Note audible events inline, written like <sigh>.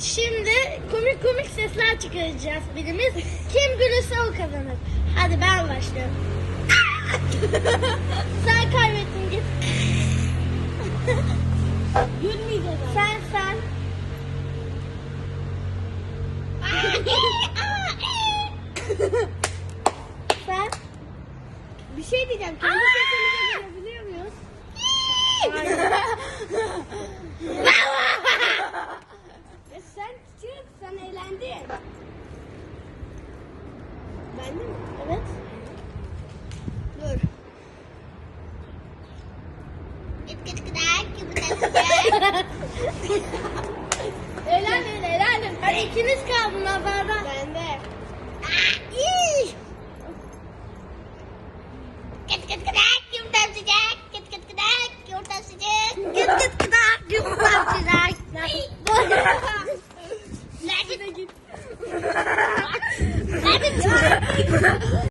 Şimdi komik komik sesler çıkaracağız birimiz. Kim gülürse o kazanır. Hadi ben başlıyorum. <laughs> sen kaybettin git. <laughs> Gülmeyeceğiz. Sen sen. <laughs> sen. Bir şey diyeceğim. Kendi sesimize görebiliyor muyuz? bende. Bende mi? Evet. Dur. Git git gıdak gibi <laughs> Helal edin helal edin. Hadi ikiniz kaldın havada. Bende. Ah, git git gıdak. Rabbit